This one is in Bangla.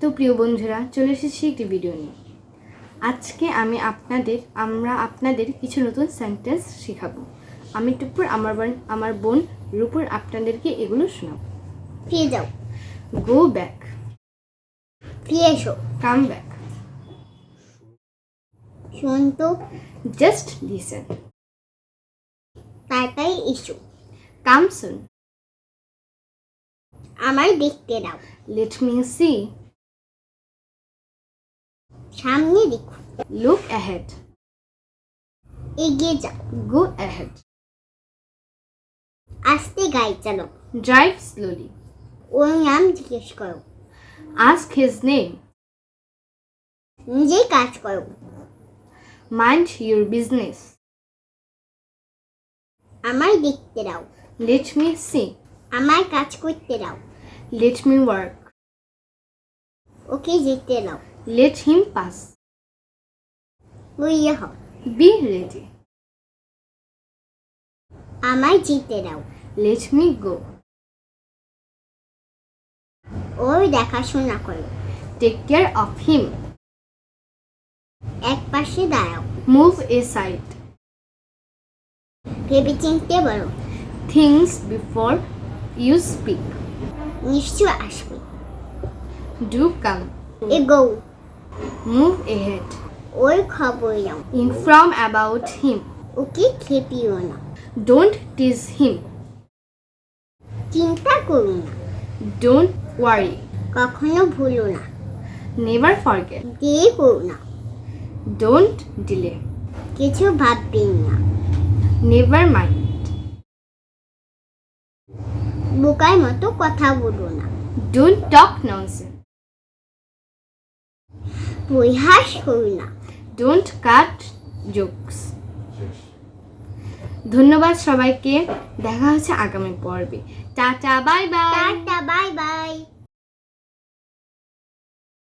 তো প্রিয় বন্ধুরা চলে এসেছি একটি ভিডিও নিয়ে। আজকে আমি আপনাদের আমরা আপনাদের কিছু নতুন সেন্টেন্স শেখাবো। আমি টুপুর আমার বোন আমার বোন রূপুর আপনাদেরকে এগুলো শোনাবো। ফিরে যাও। গো ব্যাক ফিরে এসো। কাম ব্যাক শুন তো জাস্ট লিসেন তাড়াতাড়ি এসো। কাম সুন আমায় দেখতে দাও। লেট মি সি সামনে দেখো। লুক অ্যাহেড এগিয়ে যাও। গো অ্যাহেড আস্তে গাড়ি চালো ড্রাইভ স্লোলি ওর নাম জিজ্ঞেস করো। আস্ক হিজ নেম নিজেই কাজ করো। মাইন্ড ইউর বিজনেস আমার দেখতে দাও। লেট মি সি আমার কাজ করতে দাও। লেট মি ওয়ার্ক ওকে যেতে দাও। লেট হিম পাস বইয়ে হও। বি রেডি আমায় যেতে দাও লেট মি গো ওর দেখাশোনা করো। টেক কেয়ার অফ হিম এক পাশে দাঁড়াও। মুভ এ সাইড ভেবে চিনতে বলো। থিংস বিফোর ইউ স্পিক নিশ্চয় আসবে। ডু কাম এগো। মুভ এহেড ওর খবর নাও। ইনফর্ম অ্যাবাউট হিম ওকে খেপিও না। ডোন্ট টিজ হিম চিন্তা করো না। ডোন্ট ওয়ারি কখনো ভুলো না। নেভার ফরগেট দেরি করো না। ডোন্ট ডিলে কিছু ভাববেন না। নেভার মাইন্ড বোকার মতো কথা বলো না। ডোন্ট টক ননসেন্স পরিহাস করি না। ডোন্ট কাট জোকস ধন্যবাদ সবাইকে। দেখা হচ্ছে আগামী পর্বে। Tata bye bye. Tata bye bye.